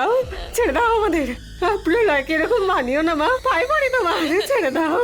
দাও ছেড়ে দাও আমাদের। প্রলয়কে এরকম মানিও না মা পাই পড়ি তোমার ছেড়ে দাও।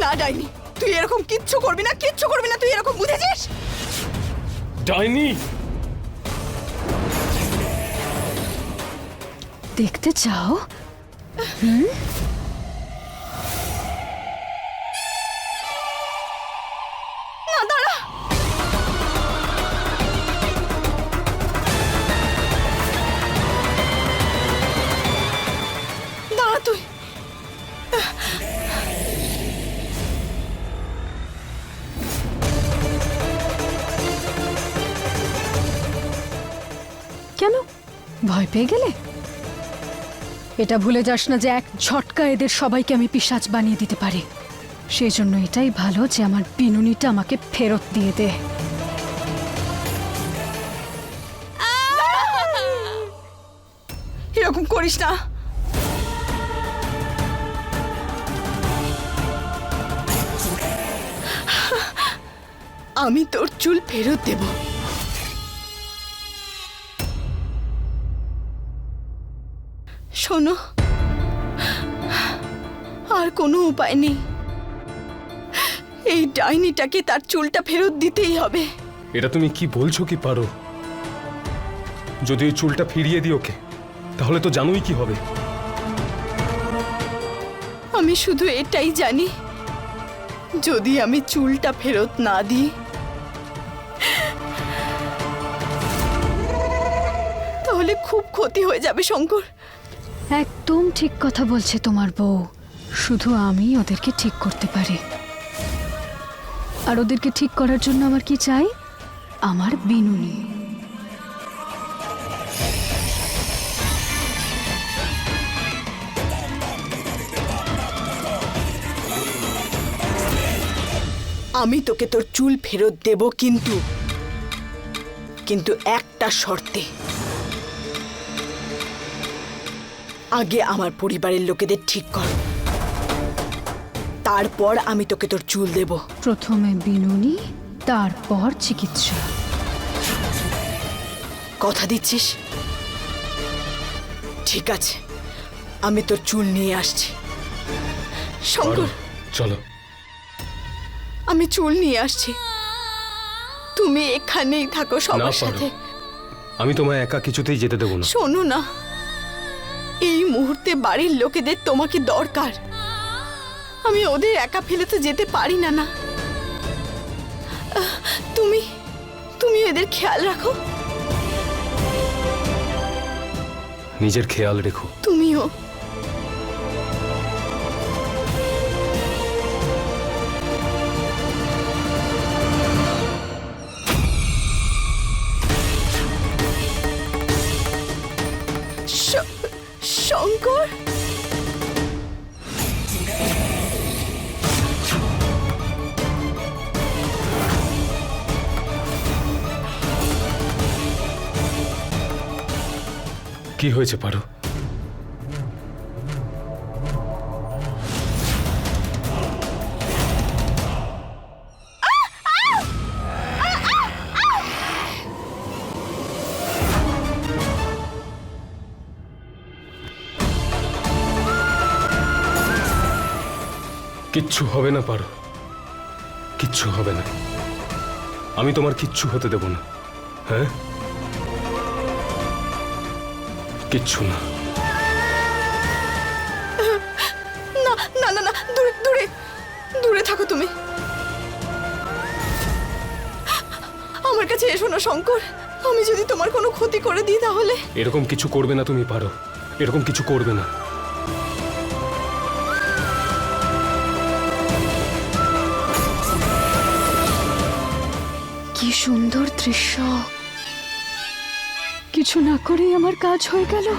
না ডাইনি তুই এরকম কিচ্ছু করবি না কিচ্ছু করবি না তুই এরকম বুঝেছিস? ডাইনি! দেখতে চাও? না পেয়ে গেলে? এটা ভুলে যাস না যে এক ঝটকা এদের সবাইকে আমি পিশাচ বানিয়ে দিতে পারি। সেই জন্য এটাই ভালো যে আমার বিনুনিটা আমাকে ফেরত দিয়ে দে। এরকম করিস না। আমি তোর চুল ফেরত দেব। শোনো আর কোনো উপায় নেই। এই ডাইনিটাকে তার চুলটা ফেরত দিতেই হবে। এটা তুমি কি বলছো কি পারো? যদি ওই চুলটা ফিরিয়ে দিই ওকে তাহলে তো জানোই কি হবে। আমি শুধু এটাই জানি যদি আমি চুলটা ফেরত না দিই তাহলে খুব ক্ষতি হয়ে যাবে শঙ্কর। একদম ঠিক কথা বলছে তোমার বউ। শুধু আমি ওদেরকে ঠিক করতে পারি। আর ওদেরকে ঠিক করার জন্য আমার কি চাই? আমার বিনুনি আমি তোকে তোর চুল ফেরত দেব কিন্তু কিন্তু একটা শর্তে। আগে আমার পরিবারের লোকেদের ঠিক কর। তারপর আমি তোকে তোর চুল দেব। প্রথমে বিনুনি তারপর চিকিৎসা। কথা দিচ্ছিস? ঠিক আছে আমি তোর চুল নিয়ে আসছি। শঙ্কর! চলো। আমি চুল নিয়ে আসছি। তুমি এখানেই থাকো সবার সাথে। আমি তোমায় একা কিছুতেই যেতে দেবো না। শোনো না। এই মুহূর্তে বাড়ির লোকেদের তোমাকে দরকার। আমি ওদের একা ফেলে তো যেতে পারি না না। তুমি তুমি এদের খেয়াল রাখো। নিজের খেয়াল রেখো। তুমিও। কি হয়েছে, পারো? কিচ্ছু হবে না, পারো। কিচ্ছু হবে না। আমি তোমার কিচ্ছু হতে দেব না। হ্যাঁ? কিচ্ছু না। না না না না দূরে দূরে দূরে থাকো তুমি। আমার কাছে এসো না শঙ্কর। আমি যদি তোমার কোনো ক্ষতি করে দিই তাহলে? এরকম কিছু করবে না তুমি পারো। এরকম কিছু করবে না। কি সুন্দর দৃশ্য। কিছু না করে আমার কাজ হয়ে গেল।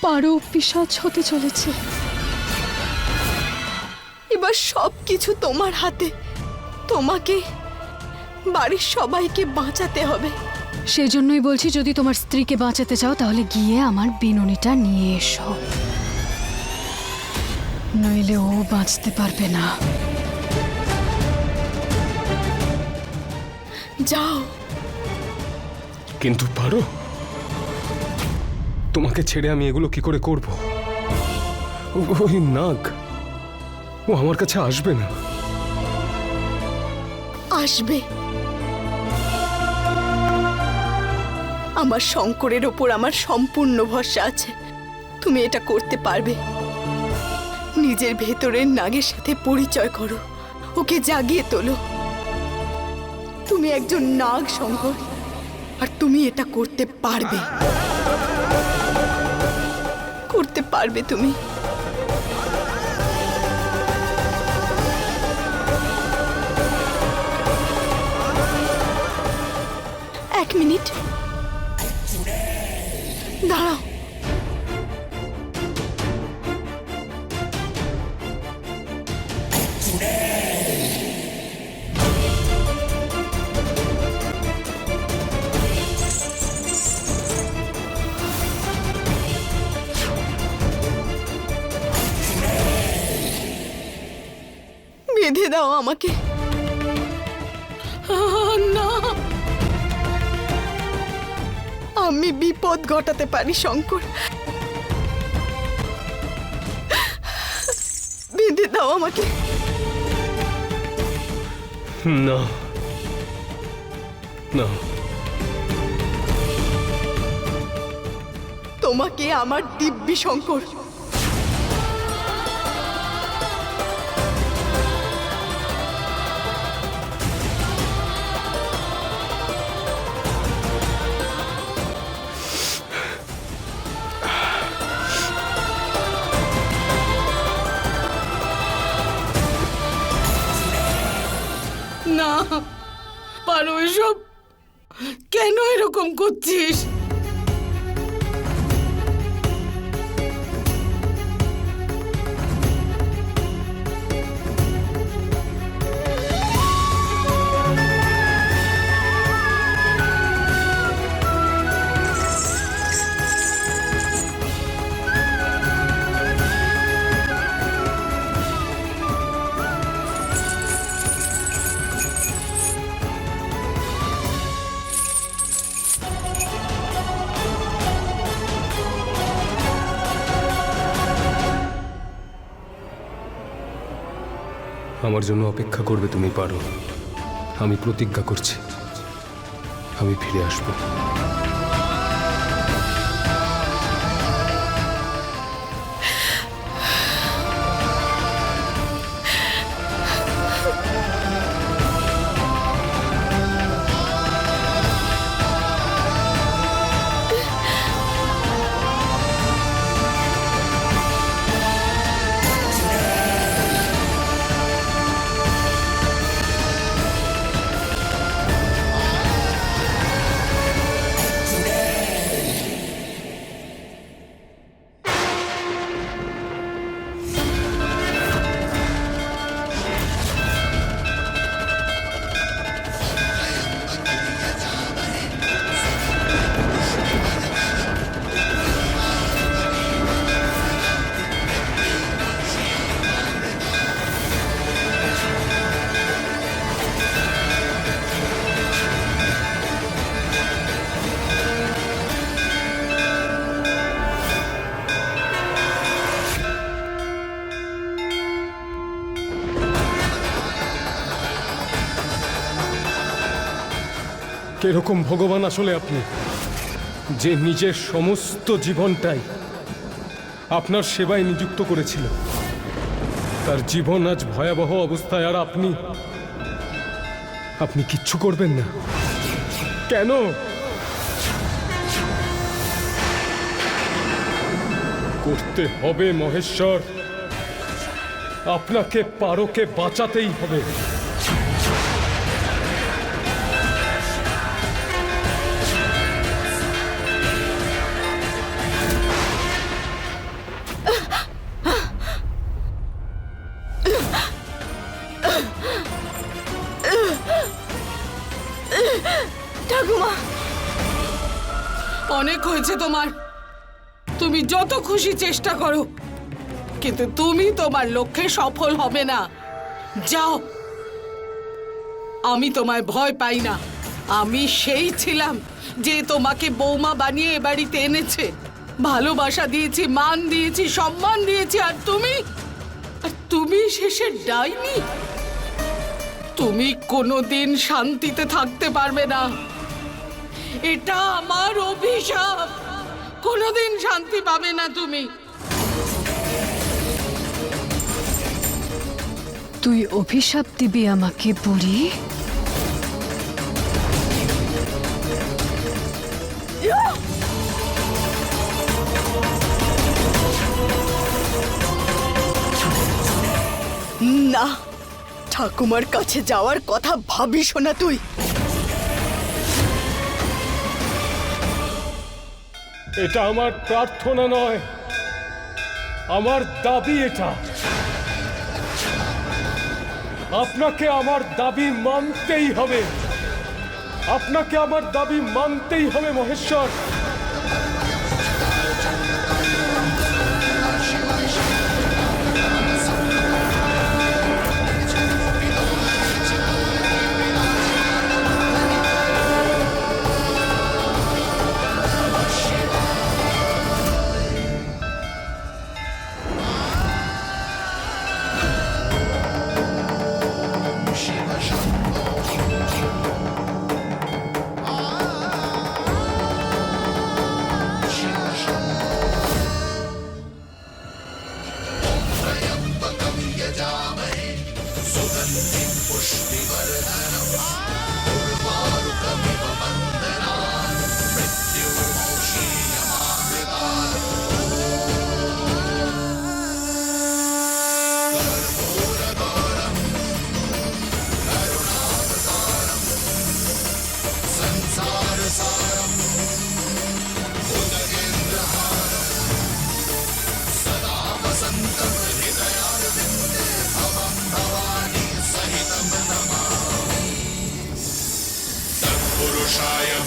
পারো পিসাজ হতে চলেছে। এবার সব কিছু তোমার হাতে। তোমাকে, বাড়ির সবাইকে বাঁচাতে হবে। সেজন্যই বলছি, যদি তোমার স্ত্রীকে বাঁচাতে চাও, তাহলে গিয়ে আমার বিনুনিটা নিয়ে এসো। নইলে ও বাঁচতে পারবে না। যাও। কিন্তু পারো? তোমাকে ছেড়ে আমি এগুলো কি করে করব? ওই নাগ, ও আমার কাছে আসবে না। আসবে। আমার শঙ্করের ওপর আমার সম্পূর্ণ ভরসা আছে। তুমি এটা করতে পারবে। নিজের ভেতরের নাগের সাথে পরিচয় করো। ওকে জাগিয়ে তোলো। তুমি একজন নাগ, শঙ্কর। আর তুমি এটা করতে পারবে। করতে পারবে তুমি। এক মিনিট। দাঁড়াও। দাও আমাকে। না। আমি বিপদ ঘটাতে পারি শঙ্কর। বেঁধে দাও আমাকে। না। না। তোমাকে আমার দিব্যি শঙ্কর। আমার জন্য অপেক্ষা করবে তুমি পারো। আমি প্রতিজ্ঞা করছি। আমি ফিরে আসব। কীরকম ভগবান আসলে আপনি, যে নিজের সমস্ত জীবনটাই আপনার সেবায় নিযুক্ত করেছিল। তার জীবন আজ ভয়াবহ অবস্থায়, আর আপনি আপনি কিচ্ছু করবেন না। কেন? করতে হবে মহেশ্বর। আপনাকে, পারোকে বাঁচাতেই হবে। খুশি চেষ্টা করো। কিন্তু তুমি তোমার লক্ষ্যে সফল হবে না। যাও। আমি তোমায় ভয় পাই না। আমি সেই ছিলাম যে তোমাকে বৌমা বানিয়ে এ বাড়িতে এনেছে। ভালোবাসা দিয়েছি, মান দিয়েছি, সম্মান দিয়েছি, আর তুমি? আর তুমি শেষে ডাইনি? তুমি কোনোদিন শান্তিতে থাকতে পারবে না। এটা আমার অভিশাপ। কোনোদিন শান্তি পাবে না তুমি। তুই অভিশাপ দিবি আমাকে বুড়ি। না ঠাকুমার কাছে যাওয়ার কথা ভাবিস না তুই। এটা আমার প্রার্থনা নয়। আমার দাবি এটা। আপনাকে আমার দাবি মানতেই হবে। আপনাকে আমার দাবি মানতেই হবে, মহেশ্বর।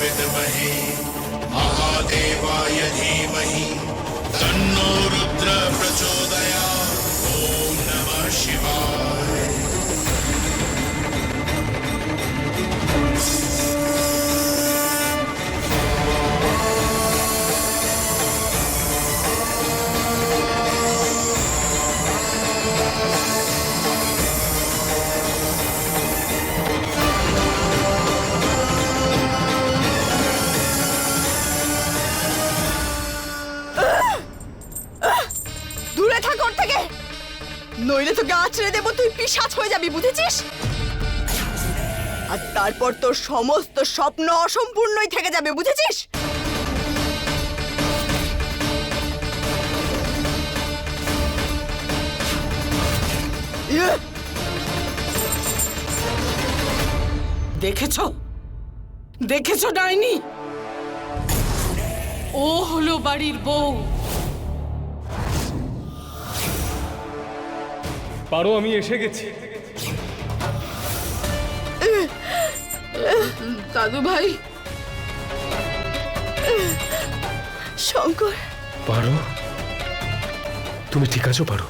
विद्महे महादेवाय धीमहि। तन्नो रुद्र प्रचोदयात्। ॐ नमः शिवाय। নইলে তো গা ছেড়ে দেবো, তুই পিসাচ হয়ে যাবি, বুঝেছিস? আর তারপর তোর সমস্ত স্বপ্ন অসম্পূর্ণই থেকে যাবে, বুঝেছিস? ইয়ে! দেখেছ? দেখেছ, ডাইনি? ও হলো বাড়ির বউ। পারো আমি এসে গেছি। দাদু ভাই। শঙ্কর। পারো? তুমি ঠিক আছো পারো।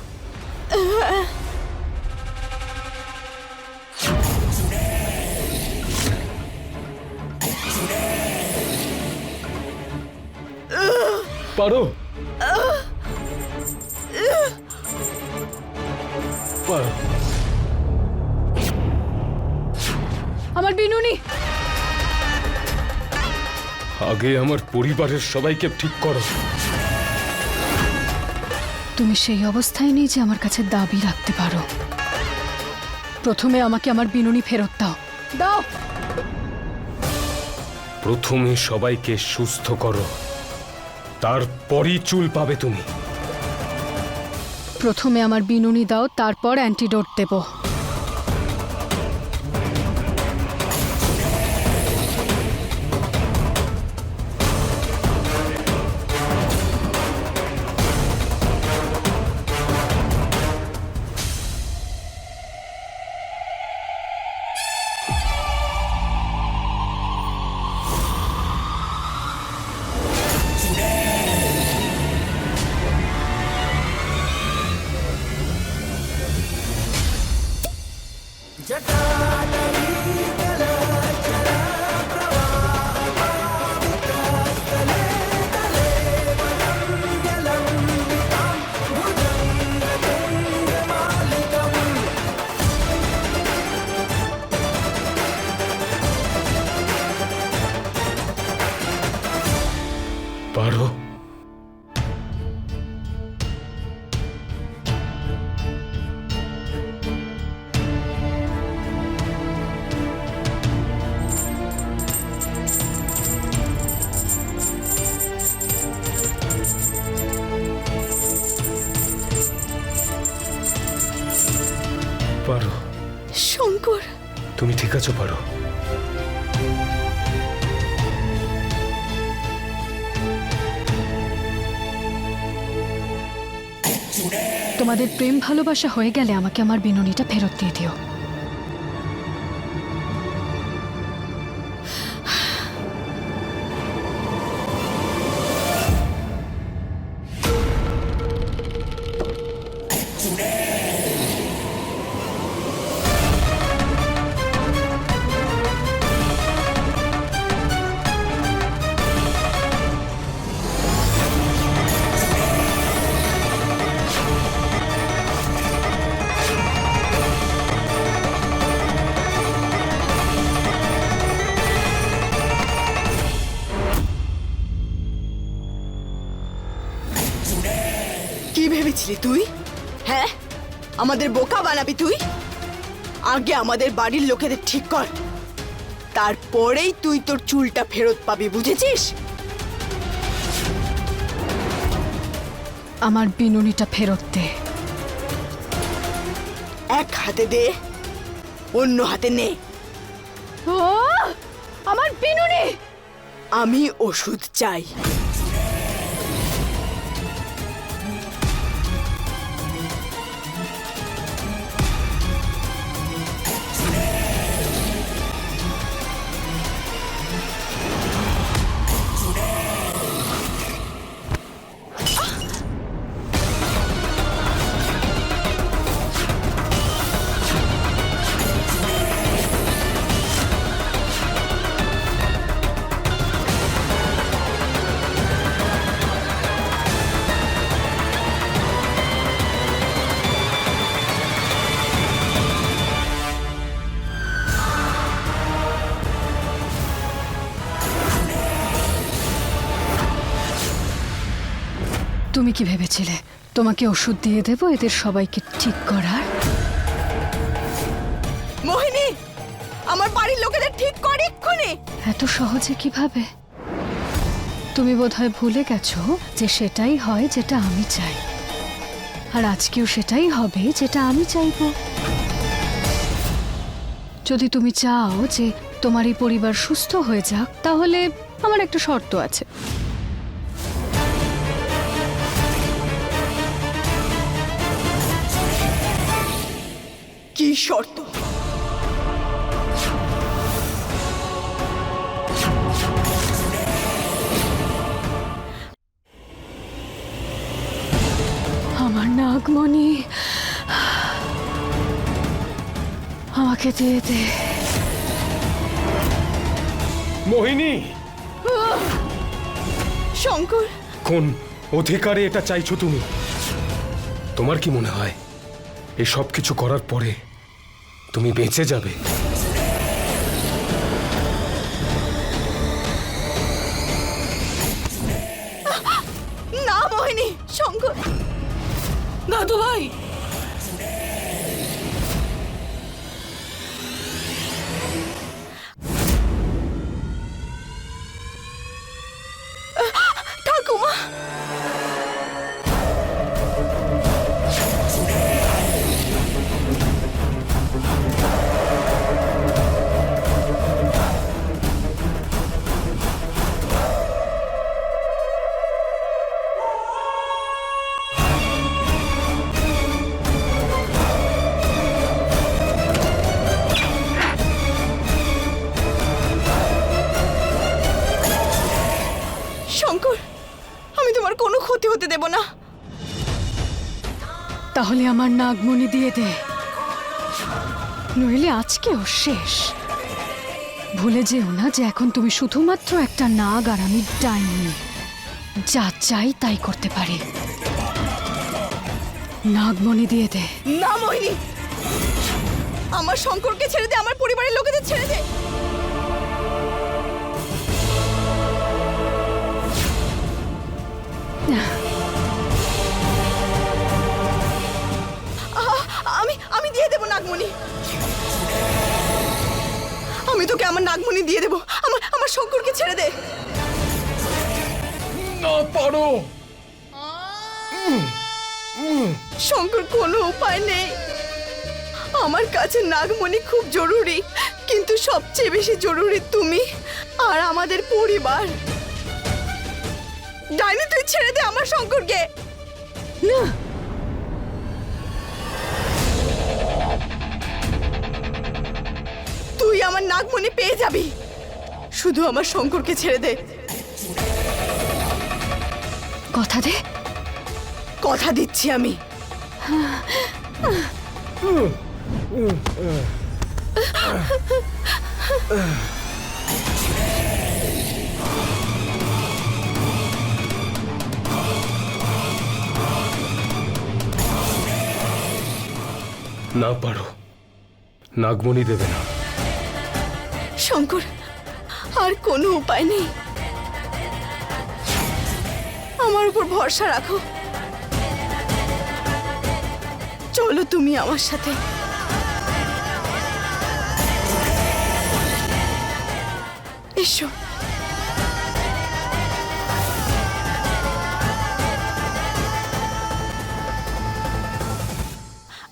পারো? আমার বিনুনি। আগে আমার পরিবারের সবাইকে ঠিক করো। তুমি সেই অবস্থায় নেই যে আমার কাছে দাবি রাখতে পারো। প্রথমে আমাকে আমার বিনুনি ফেরত দাও। দাও। প্রথমে সবাইকে সুস্থ করো। তারপরই চুল পাবে তুমি। প্রথমে আমার বিনুনি দাও তারপর অ্যান্টিডোট দেব। পারো। শঙ্কর। তুমি ঠিক আছো পারো। তোমাদের প্রেম ভালোবাসা হয়ে গেলে আমাকে আমার বিননিটা ফেরত দিয়ে দিও। ভেবেছিলি তুই? হ্যাঁ? আমাদের বোকা বানাবি তুই? আগে আমাদের বাড়ির লোকেদের ঠিক কর। তারপরেই তুই তোর চুলটা ফেরত পাবি বুঝেছিস? আমার বিনুনিটা ফেরত দে। এক হাতে দে অন্য হাতে নে। আমার বিনুনি! আমি ওষুধ চাই। তুমি কি ভেবেছিলে? তোমাকে ওষুধ দিয়ে দেবো এদের সবাইকে ঠিক করার? মোহিনী আমার বাড়ির লোকেদের ঠিক কর এক্ষুনি। এত সহজে কীভাবে? তুমি বোধহয় ভুলে গেছো যে সেটাই হয় যেটা আমি চাই। আর আজকেও সেটাই হবে যেটা আমি চাইব। যদি তুমি চাও যে তোমার এই পরিবার সুস্থ হয়ে যাক তাহলে আমার একটা শর্ত আছে। কি শর্ত। আমার নাগমণি আমাকে দিয়ে দে। মোহিনী! শঙ্কর! কোন অধিকারে এটা চাইছো তুমি? তোমার কি মনে হয় এই সব কিছু করার পরে তুমি বেঁচে যাবে। না মোহিনী শঙ্কর। দাদু ভাই তোমার কোনো ক্ষতি হতে দেব না। তাহলে আমার নাগমণি দিয়ে দে। নইলে আজকেও শেষ। ভুলে যেও না যে এখন তুমি শুধুমাত্র একটা নাগ আর আমি ডাইনি। যা চাই তাই করতে পারি। নাগমণি দিয়ে দে। না মোহিনী। আমার শঙ্করকে ছেড়ে দে আমার পরিবারের লোকেদের ছেড়ে দে। দিয়ে দেব নাগমণি। আমি তোকে আমার নাগমণি দিয়ে দেবো। আমার আমার শঙ্করকে ছেড়ে দে। না পারো। শঙ্কর কোনো উপায় নেই। আমার কাছে নাগমণি খুব জরুরি কিন্তু সবচেয়ে বেশি জরুরি তুমি আর আমাদের পরিবার। ডাইনি তুই ছেড়ে দে আমার শঙ্করকে। না আমার নাগমণি পেয়ে যাবি। শুধু আমার শঙ্করকে ছেড়ে দে। কথা দে। কথা দিচ্ছি আমি। না পারো। নাগমণি দেবে না। শঙ্কর আর কোনো উপায় নেই। আমার উপর ভরসা রাখো। চলো তুমি আমার সাথে। এসো।